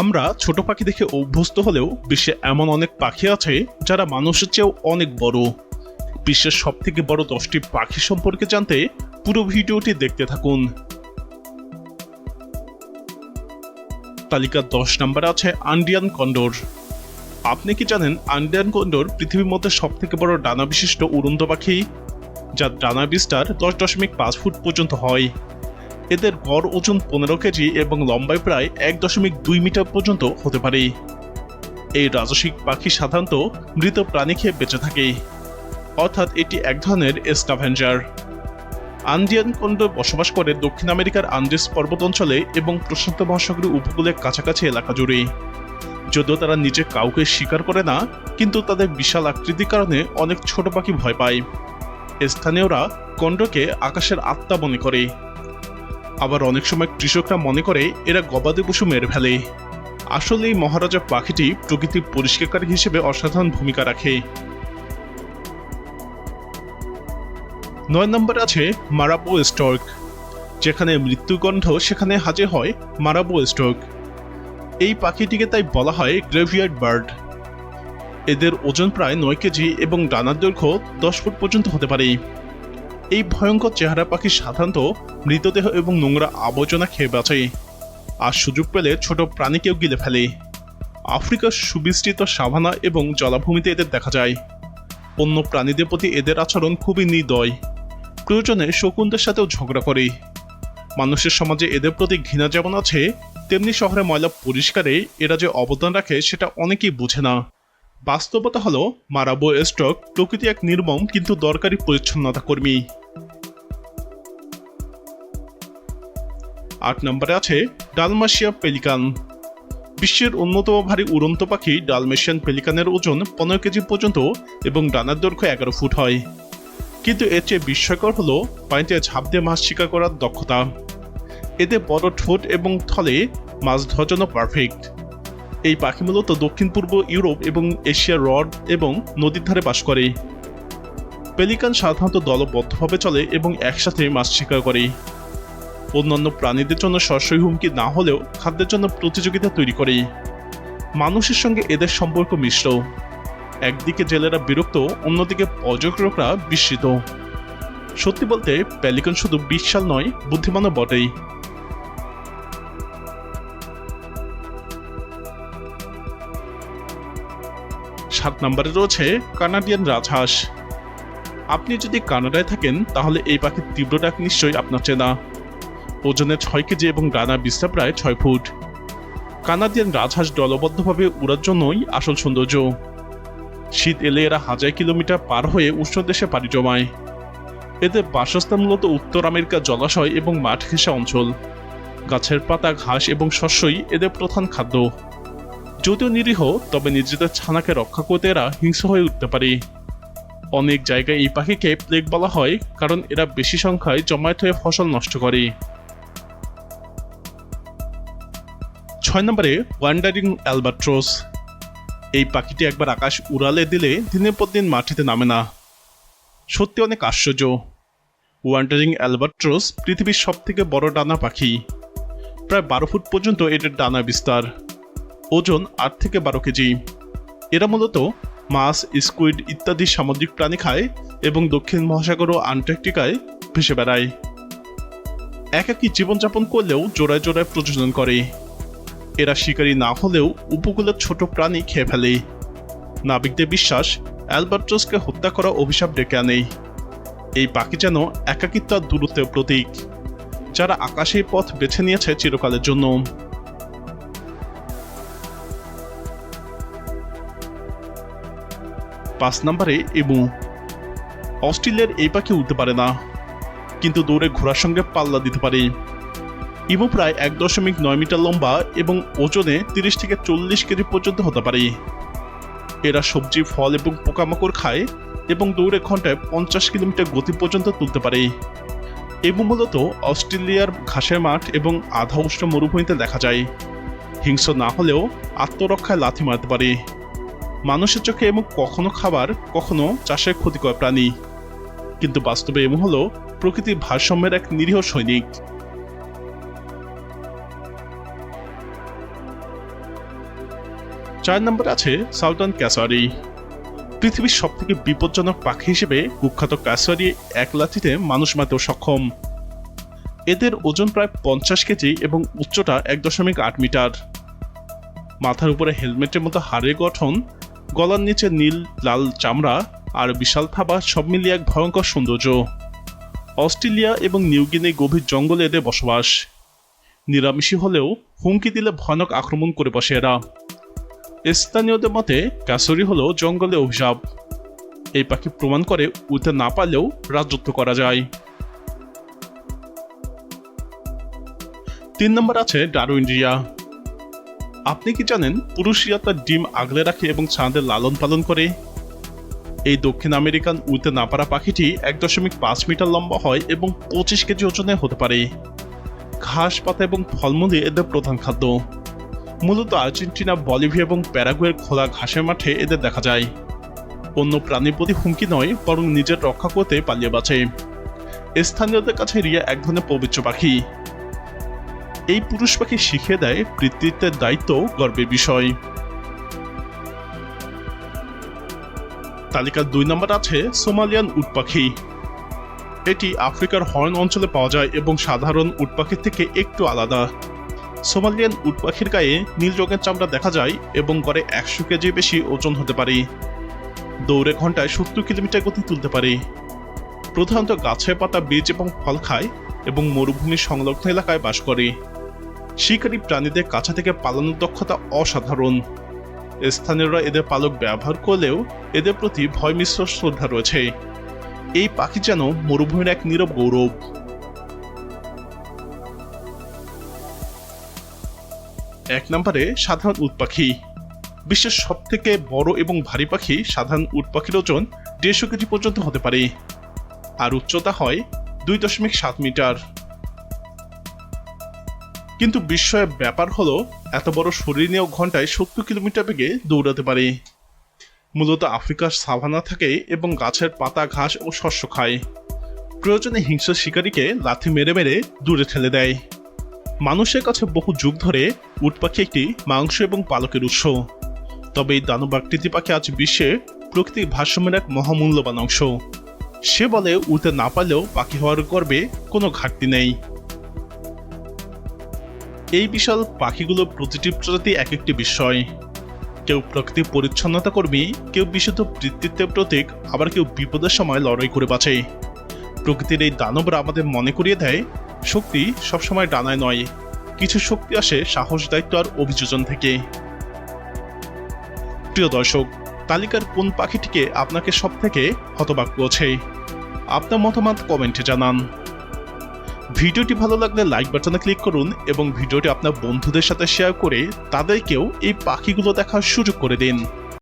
আমরা ছোট পাখি দেখে অভ্যস্ত হলেও বিশ্বে এমন অনেক পাখি আছে যারা মানুষের চেয়েও অনেক বড়। বিশ্বের সব থেকে বড় দশটি পাখি সম্পর্কে জানতে পুরো ভিডিওটি দেখতে থাকুন। তালিকা দশ নম্বরে আছে আন্ডিয়ান কন্ডোর। আপনি কি জানেন আন্ডিয়ান কন্ডোর পৃথিবীর মধ্যে সব থেকে বড় ডানা বিশিষ্ট উড়ন্ত পাখি, যার ডানা বিস্তার দশ দশমিক পাঁচ ফুট পর্যন্ত হয়? এদের গড় ওজন পনেরো কেজি এবং লম্বায় প্রায় এক দশমিক দুই মিটার পর্যন্ত হতে পারে। এই রাজসিক পাখি সাধারণত মৃত প্রাণী খেয়ে বেঁচে থাকে। অর্থাৎ এটি এক ধরনের স্টাভেঞ্জার আন্ডিয়ান কন্ডোর বসবাস করে দক্ষিণ আমেরিকার আন্ডিস পর্বত অঞ্চলে এবং প্রশান্ত মহাসাগরীয় উপকূলের কাছাকাছি এলাকা জুড়ে। যদিও তারা নিজে কাউকে শিকার করে না, কিন্তু তাদের বিশাল আকৃতির কারণে অনেক ছোট পাখি ভয় পায়। স্থানীয়রা কন্ডকে আকাশের আত্মা মনে করে। আবার অনেক সময় কৃষকরা মনে করে এরা গবাদি পশু মেরে ফেলে। আসলে এই মহারাজা পাখিটি প্রকৃতির পরিষ্কারকারী হিসেবে অসাধারণ ভূমিকা রাখে। নয় নম্বর আছে মারাবো স্টর্ক। যেখানে মৃত্যুগন্ধ সেখানে হাজির হয় মারাবো স্টর্ক। এই পাখিটিকে তাই বলা হয় গ্রেভিয়ার্ড বার্ড। এদের ওজন প্রায় নয় কেজি এবং ডানার দৈর্ঘ্য দশ ফুট পর্যন্ত হতে পারে। এই ভয়ঙ্কর চেহারা পাখি সাধারণত মৃতদেহ এবং নোংরা আবর্জনা খেয়ে বাঁচে, আর সুযোগ পেলে ছোট প্রাণীকেও গিলে ফেলে। আফ্রিকার সুবিস্তৃত সাভানা এবং জলাভূমিতে এদের দেখা যায়। অন্য প্রাণীদের প্রতি এদের আচরণ খুবই নির্দয়। প্রয়োজনে শকুনদের সাথেও ঝগড়া করে। মানুষের সমাজে এদের প্রতি ঘৃণা যেমন আছে, তেমনি শহরে ময়লা পরিষ্কারে এরা যে অবদান রাখে সেটা অনেকেই বুঝে না। বাস্তবতা হলো, মারাবো স্টক প্রকৃতি এক নির্মম কিন্তু দরকারি পরিচ্ছন্নতা কর্মী। আট নম্বরে আছে, ডালমাসিয়া পেলিকান। বিশ্বের অন্যতম ভারী উড়ন্ত পাখি ডালমেশিয়ান পেলিকানের ওজন পনেরো কেজি পর্যন্ত এবং ডানার দৈর্ঘ্য এগারো ফুট হয়। কিন্তু এর চেয়ে বিস্ময়কর হলো, পানিতে ঝাঁপ দিয়ে মাছ শিকার করার দক্ষতা। এতে বড় ঠোঁট এবং থলে মাছ ধরার জন্য পারফেক্ট এই পাখি মূলত দক্ষিণ, পূর্ব ইউরোপ এবং এশিয়ার হ্রদ এবং নদীর ধারে বাস করে। পেলিকান সাধারণত দলবদ্ধভাবে চলে এবং একসাথে মাছ শিকার করে। অন্যান্য প্রাণীদের জন্য সরাসরি হুমকি না হলেও খাদ্যের জন্য প্রতিযোগিতা তৈরি করে। মানুষের সঙ্গে এদের সম্পর্ক মিশ্র। একদিকে জেলেরা বিরক্ত, অন্যদিকে পর্যটকরা বিস্মিত। সত্যি বলতে প্যালিকন শুধু বিশাল নয়, বুদ্ধিমানও বটেই। সাত নম্বরে রয়েছে কানাডিয়ান রাজহাঁস। আপনি যদি কানাডায় থাকেন, তাহলে এই পাখির তীব্র ডাক নিশ্চয়ই আপনার চেনা। ওজনে ছয় কেজি এবং ডানা বিস্তার প্রায় ছয় ফুট। কানাডিয়ান রাজহাঁস দলবদ্ধভাবে উড়ার জন্যই আসল সৌন্দর্য। শীত এলে এরা হাজার কিলোমিটার পার হয়ে উষ্ণ দেশে পাড়ি জমায়। এদের বাসস্থান মূলত উত্তর আমেরিকা জলাশয় এবং মাঠ ঘেঁষা অঞ্চল। গাছের পাতা, ঘাস এবং শস্যই এদের প্রধান খাদ্য। যদিও নিরীহ, তবে নিজেদের ছানাকে রক্ষা করতে এরা হিংস্র হয়ে উঠতে পারে। অনেক জায়গায় এই পাখিকে প্লেগ বলা হয়, কারণ এরা বেশি সংখ্যায় জমায়েত হয়ে ফসল নষ্ট করে। ছয় নম্বরে ওয়ান্ডারিং অ্যালবাট্রোস এই পাখিটি একবার আকাশ উড়ালে দিলে দিনের পর দিন মাটিতে নামে না। সত্যি অনেক আশ্চর্য। ওয়ান্ডারিং অ্যালবাট্রোস পৃথিবীর সব থেকে বড় ডানা পাখি। প্রায় বারো ফুট পর্যন্ত এদের ডানা বিস্তার। ওজন আট থেকে বারো কেজি। এরা মূলত মাছ, স্কুইড ইত্যাদি সামুদ্রিক প্রাণী খায় এবং দক্ষিণ মহাসাগর ও আন্টার্কটিকায় ভেসে বেড়ায়। একাকী জীবনযাপন করলেও জোড়ায় জোড়ায় প্রজনন করে। এরা শিকারী না হলেও উপকূলের ছোট প্রাণী খেয়ে ফেলে। নাবিকদের বিশ্বাস অ্যালবার্ট্রসকে হত্যা করা অভিশাপ ডেকে আনে। এই পাখি যেন একাকিত্ব আর দূরত্বের প্রতীক, যারা আকাশে পথ বেছে নিয়েছে চিরকালের জন্য। পাঁচ নম্বরে এমু অস্ট্রেলিয়ার এই পাখি উঠতে পারে না, কিন্তু দৌড়ে ঘোড়ার সঙ্গে পাল্লা দিতে পারে। ইমু প্রায় এক দশমিক নয় মিটার লম্বা এবং ওজনে তিরিশ থেকে চল্লিশ কেজি পর্যন্ত হতে পারে। এরা সবজি, ফল এবং পোকামাকড় খায় এবং দৌড়ে ঘন্টায় পঞ্চাশ কিলোমিটার গতি পর্যন্ত তুলতে পারে। এবং মূলত অস্ট্রেলিয়ার ঘাসের মাঠ এবং আধা উষ্ণ মরুভূমিতে দেখা যায়। হিংস্র না হলেও আত্মরক্ষায় লাথি মারতে পারে। মানুষের চোখে এমু কখনো খাবার, কখনো চাষের ক্ষতিকর প্রাণী। কিন্তু বাস্তবে এমু হলো, প্রকৃতির ভারসাম্যের এক নিরীহ সৈনিক। চার নম্বর আছে সাউদার্ন ক্যাসোয়ারি পৃথিবীর সব থেকে বিপজ্জনক পাখি হিসেবে কুখ্যাত ক্যাসোয়ারি এক লাঠিতে মানুষ মারতেও সক্ষম। এদের ওজন প্রায় পঞ্চাশ কেজি এবং উচ্চতা এক দশমিক আট মিটার। মাথার উপরে হেলমেটের মতো হাড়ের গঠন গলার নিচে নীল, লাল চামড়া আর বিশাল থাবা সব মিলিয়ে এক ভয়ঙ্কর সৌন্দর্য। অস্ট্রেলিয়া এবং নিউগিনি গভীর জঙ্গলে এদের বসবাস। নিরামিষী হলেও হুমকি দিলে ভয়ানক আক্রমণ করে বসে এরা। স্থানীয়দের মতে, ক্যাসরি হল জঙ্গলে অভিশাপ। এই পাখি প্রমাণ করে উঠতে না পারলেও রাজত্ব করা যায়। তিন নম্বর আছে ডারুইন রিয়া। আপনি কি জানেন পুরুষ রিয়া তার ডিম আগলে রাখে এবং ছাদের লালন পালন করে? এই দক্ষিণ আমেরিকান উড়তে না পারা পাখিটি এক দশমিক পাঁচ মিটার লম্বা হয় এবং পঁচিশ কেজি ওজনে হতে পারে। ঘাস, পাতা এবং ফলমূলই এদের প্রধান খাদ্য। মূলত আর্জেন্টিনা, বলিভিয়া এবং প্যারাগুয়ের খোলা ঘাসের মাঠে এদের দেখা যায়। অন্য প্রাণীর প্রতি হুমকি নয়, বরং নিজের রক্ষা করতে পালিয়ে বাঁচে। স্থানীয়দের কাছে রিয়া এক ধরনের পবিত্র পাখি। এই পুরুষ পাখি শিখে দেয় পিতৃত্বের দায়িত্ব গর্বের বিষয়। তালিকার দুই নম্বর আছে সোমালিয়ান উট পাখি। এটি আফ্রিকার হর্ন অঞ্চলে পাওয়া যায় এবং সাধারণ উট পাখির থেকে একটু আলাদা। সোমালিয়ান উট পাখির গায়ে নীল রঙের চামড়া দেখা যায় এবং গড়ে একশো কেজি বেশি ওজন হতে পারে। দৌড়ে ঘন্টায় সত্তর কিলোমিটার গতি তুলতে পারে। প্রধানত গাছের পাতা, বীজ এবং ফল খায় এবং মরুভূমি সংলগ্ন এলাকায় বাস করে। শিকারী প্রাণীদের কাছা থেকে পালানোর দক্ষতা অসাধারণ। স্থানীয়রা এদের পালক ব্যবহার করলেও এদের প্রতি ভয় মিশ্র শ্রদ্ধা রয়েছে। এই পাখি যেন মরুভূমির এক নীরব গৌরব। এক নম্বরে সাধারণ উট পাখি। বিশ্বের সব থেকে বড় এবং ভারী পাখি সাধারণ উট পাখির ওজন দেড়শো কেজি পর্যন্ত হতে পারে। আর উচ্চতা হয় দুই দশমিক সাত মিটার। কিন্তু বিস্ময়ের ব্যাপার হলো, এত বড় শরীর নিয়েও ঘন্টায় সত্তর কিলোমিটার বেগে দৌড়াতে পারে। মূলত আফ্রিকার সাভানা থাকে এবং গাছের পাতা, ঘাস ও শস্য খায়। প্রয়োজনে হিংস্র শিকারীকে লাথি মেরে মেরে দূরে ঠেলে দেয়। মানুষের কাছে বহু যুগ ধরে উট পাখি একটি মাংস এবং পালকের উৎস। তবে এই দানব আকৃতি পাখি আজ বিশ্বে প্রকৃতির ভারসাম্যের এক মহামূল্যবান অংশ। সে বলে, উড়তে না পারলেও পাখি হওয়ার গর্বে কোনো ঘাটতি নেই। এই বিশাল পাখিগুলো প্রতিটি প্রজাতি এক একটি বিষয়। কেউ প্রকৃতি পরিচ্ছন্নতা কর্মী, কেউ বিশুদ্ধ বৃত্তিত্বের প্রতীক, আবার কেউ বিপদের সময় লড়াই করে বাঁচে। প্রকৃতির এই দানবরা আমাদের মনে করিয়ে দেয়, শক্তি সবসময় ডানায় নয়, কিছু শক্তি আসে সাহস, দায়িত্ব আর অভিযোজন থেকে। প্রিয় দর্শক, তালিকার কোন পাখিটিকে আপনাকে সব থেকে হতবাক করেছে আপনার মতামত কমেন্টে জানান। ভিডিওটি ভালো লাগলে লাইক বাটনে ক্লিক করুন এবং ভিডিওটি আপনার বন্ধুদের সাথে শেয়ার করে তাদেরকেও এই পাখিগুলো দেখার সুযোগ করে দিন।